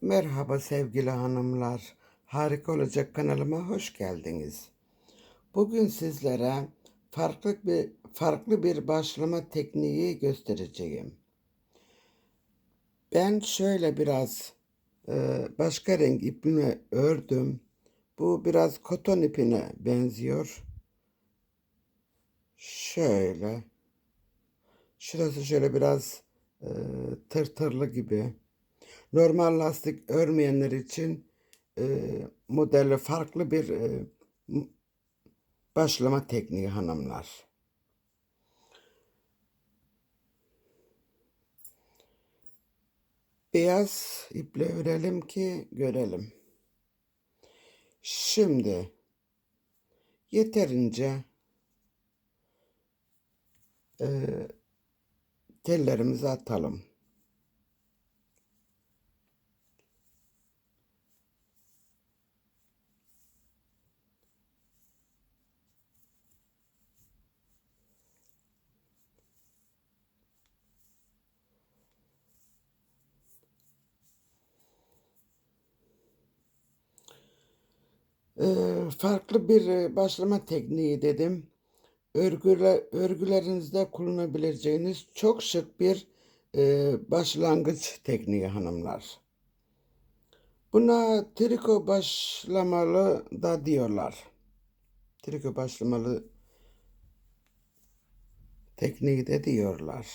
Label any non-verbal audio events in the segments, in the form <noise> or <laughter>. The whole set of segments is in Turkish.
Merhaba sevgili hanımlar. Harika olacak kanalıma hoş geldiniz. Bugün sizlere farklı bir farklı bir başlama tekniği göstereceğim. Ben şöyle biraz e, başka renk ipimi ördüm. Bu biraz koton ipine benziyor. Şöyle. Şurası şöyle biraz e, tırtırlı gibi. Normal lastik örmeyenler için e, modeli farklı bir e, başlama tekniği hanımlar. Beyaz iple örelim ki görelim. Şimdi yeterince e, tellerimizi atalım. E, farklı bir başlama tekniği dedim. Örgüle, örgülerinizde kullanabileceğiniz çok şık bir e, başlangıç tekniği hanımlar. Buna triko başlamalı da diyorlar. Triko başlamalı tekniği de diyorlar.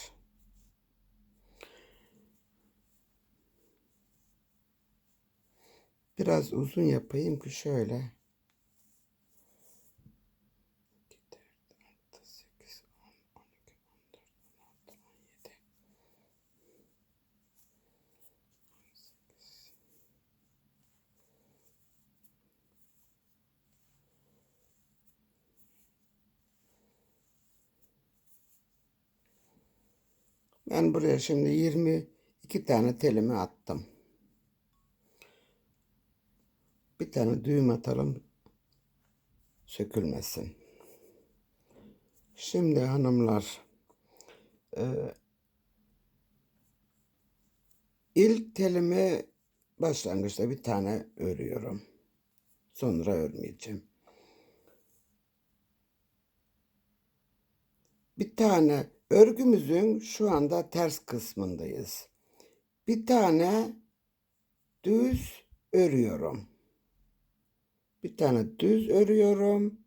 Biraz uzun yapayım ki şöyle. 8, 10, 12, 14, 16, 17. Ben buraya şimdi 22 tane telimi attım. Bir tane düğüm atalım sökülmesin. Şimdi hanımlar e, ilk telimi başlangıçta bir tane örüyorum. Sonra örmeyeceğim. Bir tane örgümüzün şu anda ters kısmındayız. Bir tane düz örüyorum. Bir tane düz örüyorum.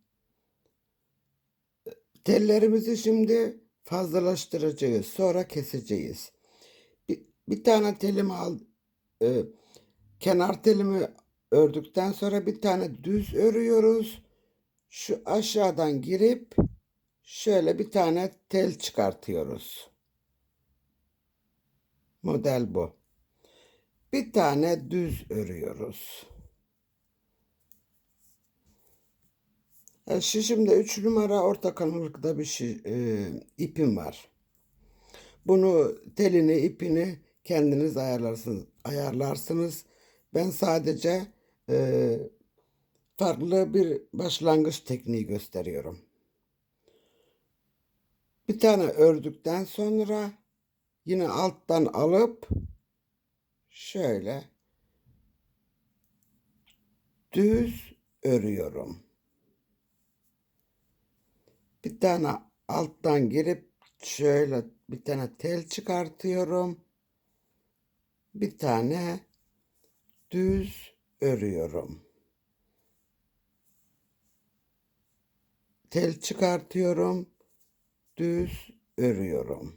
Tellerimizi şimdi fazlalaştıracağız. Sonra keseceğiz. Bir, bir tane telimi al, e, kenar telimi ördükten sonra bir tane düz örüyoruz. Şu aşağıdan girip şöyle bir tane tel çıkartıyoruz. Model bu. Bir tane düz örüyoruz. E, şu şimdi 3 numara orta kalınlıkta bir şey, e, ipim var. Bunu telini ipini kendiniz ayarlarsınız. ayarlarsınız. Ben sadece e, farklı bir başlangıç tekniği gösteriyorum. Bir tane ördükten sonra yine alttan alıp şöyle düz örüyorum. Bir tane alttan girip şöyle bir tane tel çıkartıyorum. Bir tane düz örüyorum. Tel çıkartıyorum. Düz örüyorum.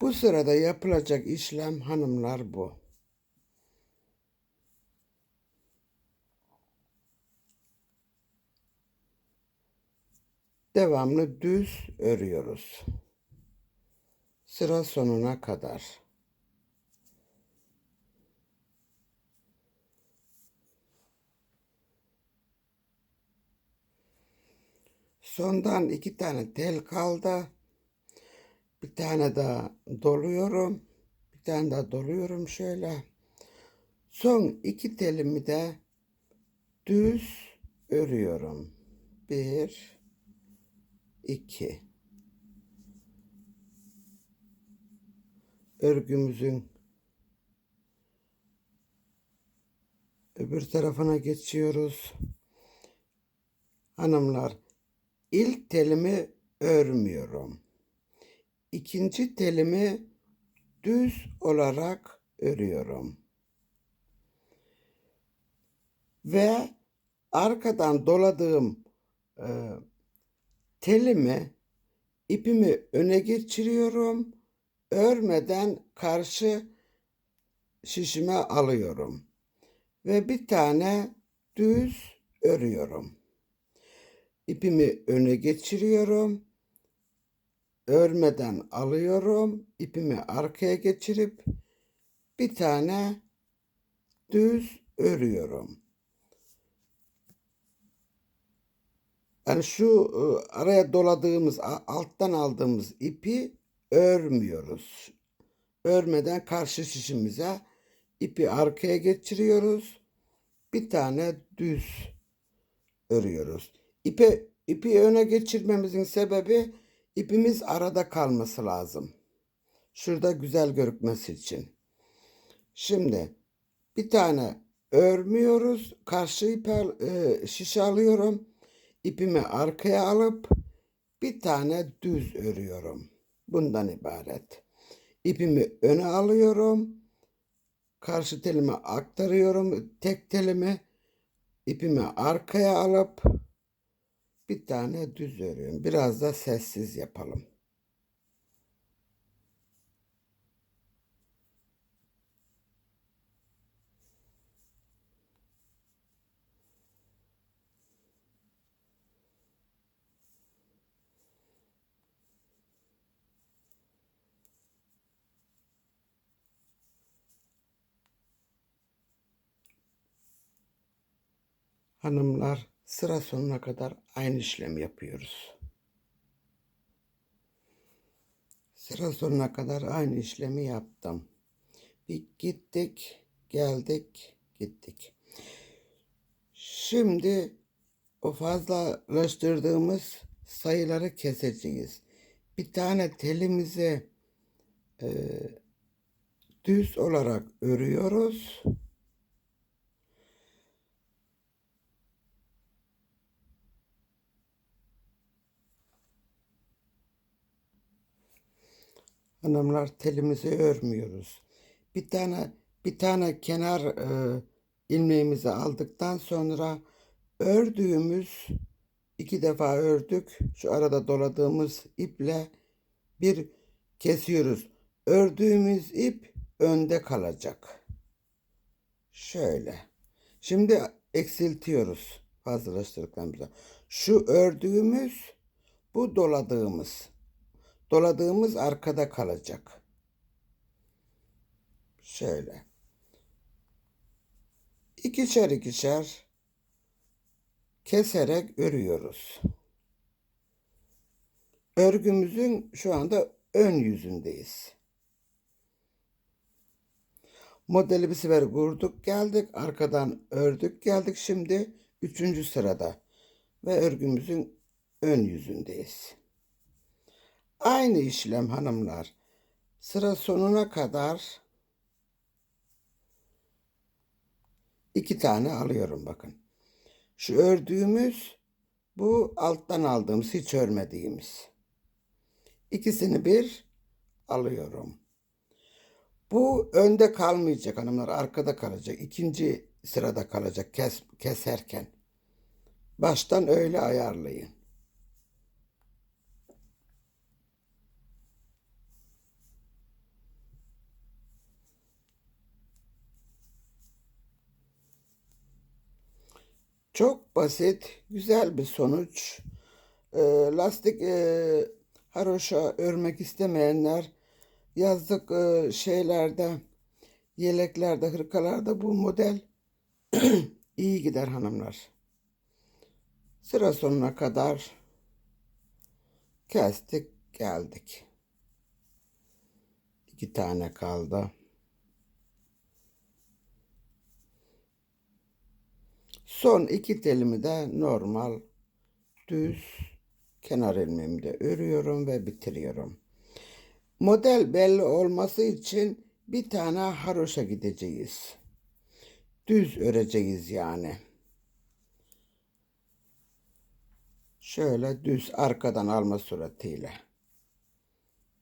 Bu sırada yapılacak işlem hanımlar bu. Devamlı düz örüyoruz. Sıra sonuna kadar. Sondan iki tane tel kaldı. Bir tane daha doluyorum. Bir tane daha doluyorum şöyle. Son iki telimi de düz örüyorum. Bir, 2 örgümüzün öbür tarafına geçiyoruz. Hanımlar ilk telimi örmüyorum. İkinci telimi düz olarak örüyorum. Ve arkadan doladığım e, telimi ipimi öne geçiriyorum. Örmeden karşı şişime alıyorum. Ve bir tane düz örüyorum. İpimi öne geçiriyorum. Örmeden alıyorum. ipimi arkaya geçirip bir tane düz örüyorum. Yani şu e, araya doladığımız, alttan aldığımız ipi örmüyoruz. Örmeden karşı şişimize ipi arkaya geçiriyoruz. Bir tane düz örüyoruz. İpe, ipi öne geçirmemizin sebebi ipimiz arada kalması lazım. Şurada güzel görükmesi için. Şimdi bir tane örmüyoruz. Karşı ipe e, şişe alıyorum. İpimi arkaya alıp bir tane düz örüyorum. Bundan ibaret. İpimi öne alıyorum. Karşı telime aktarıyorum. Tek telimi ipimi arkaya alıp bir tane düz örüyorum. Biraz da sessiz yapalım. Hanımlar sıra sonuna kadar aynı işlemi yapıyoruz. Sıra sonuna kadar aynı işlemi yaptım. Bir gittik, geldik, gittik. Şimdi o fazlalaştırdığımız sayıları keseceğiz. Bir tane telimizi e, düz olarak örüyoruz. Hanımlar telimizi örmüyoruz. Bir tane bir tane kenar e, ilmeğimizi aldıktan sonra ördüğümüz iki defa ördük. Şu arada doladığımız iple bir kesiyoruz. Ördüğümüz ip önde kalacak. Şöyle. Şimdi eksiltiyoruz fazlalaştırdıklarımızı. Şu ördüğümüz bu doladığımız. Doladığımız arkada kalacak. Şöyle. İkişer ikişer keserek örüyoruz. Örgümüzün şu anda ön yüzündeyiz. Modeli bir sefer kurduk geldik. Arkadan ördük geldik. Şimdi üçüncü sırada. Ve örgümüzün ön yüzündeyiz. Aynı işlem hanımlar. Sıra sonuna kadar iki tane alıyorum bakın. Şu ördüğümüz bu alttan aldığımız hiç örmediğimiz. İkisini bir alıyorum. Bu önde kalmayacak hanımlar arkada kalacak. İkinci sırada kalacak kes, keserken. Baştan öyle ayarlayın. Çok basit, güzel bir sonuç. Ee, lastik e, haroşa örmek istemeyenler yazlık e, şeylerde, yeleklerde, hırkalarda bu model <clears throat> iyi gider hanımlar. Sıra sonuna kadar kestik, geldik. İki tane kaldı. Son iki telimi de normal düz kenar ilmeğimde örüyorum ve bitiriyorum. Model belli olması için bir tane haroşa gideceğiz. Düz öreceğiz yani. Şöyle düz arkadan alma suretiyle.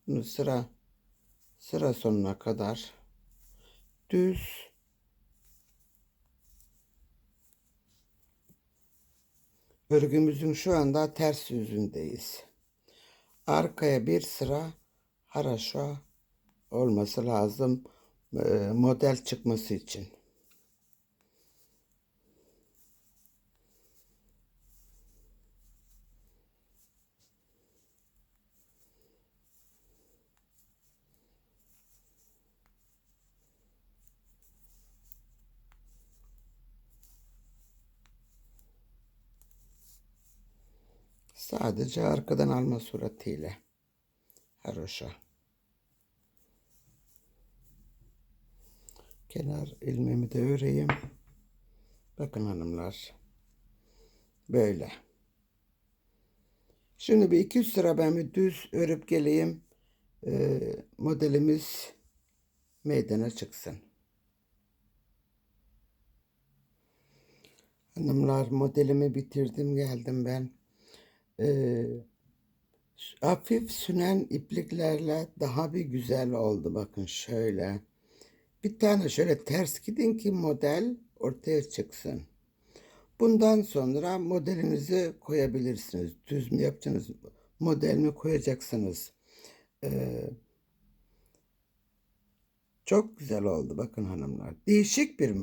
Bunu sıra sıra sonuna kadar düz örgümüzün şu anda ters yüzündeyiz. Arkaya bir sıra haraşo olması lazım e, model çıkması için. Sadece arkadan alma suretiyle. Haroşa. Kenar ilmeğimi de öreyim. Bakın hanımlar. Böyle. Şimdi bir iki sıra ben bir düz örüp geleyim. Ee, modelimiz meydana çıksın. Hanımlar modelimi bitirdim geldim ben. Ee, hafif sünen ipliklerle daha bir güzel oldu. Bakın şöyle. Bir tane şöyle ters gidin ki model ortaya çıksın. Bundan sonra modelinizi koyabilirsiniz. Düz mü yapacaksınız? Model mi koyacaksınız? Ee, çok güzel oldu bakın hanımlar. Değişik bir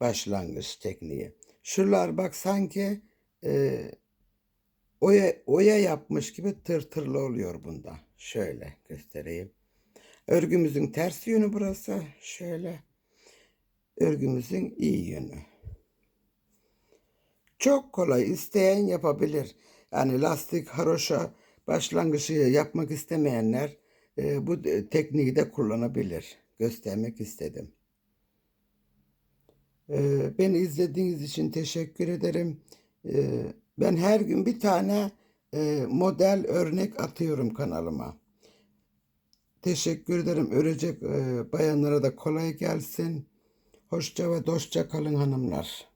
başlangıç tekniği. Şuralar bak sanki e, oya, oya yapmış gibi tırtırlı oluyor bunda. Şöyle göstereyim. Örgümüzün ters yönü burası. Şöyle. Örgümüzün iyi yönü. Çok kolay isteyen yapabilir. Yani lastik haroşa başlangıcı yapmak istemeyenler e, bu tekniği de kullanabilir. Göstermek istedim. E, beni izlediğiniz için teşekkür ederim. E, ben her gün bir tane e, model örnek atıyorum kanalıma. Teşekkür ederim. Örecek e, bayanlara da kolay gelsin. Hoşça ve dostça kalın hanımlar.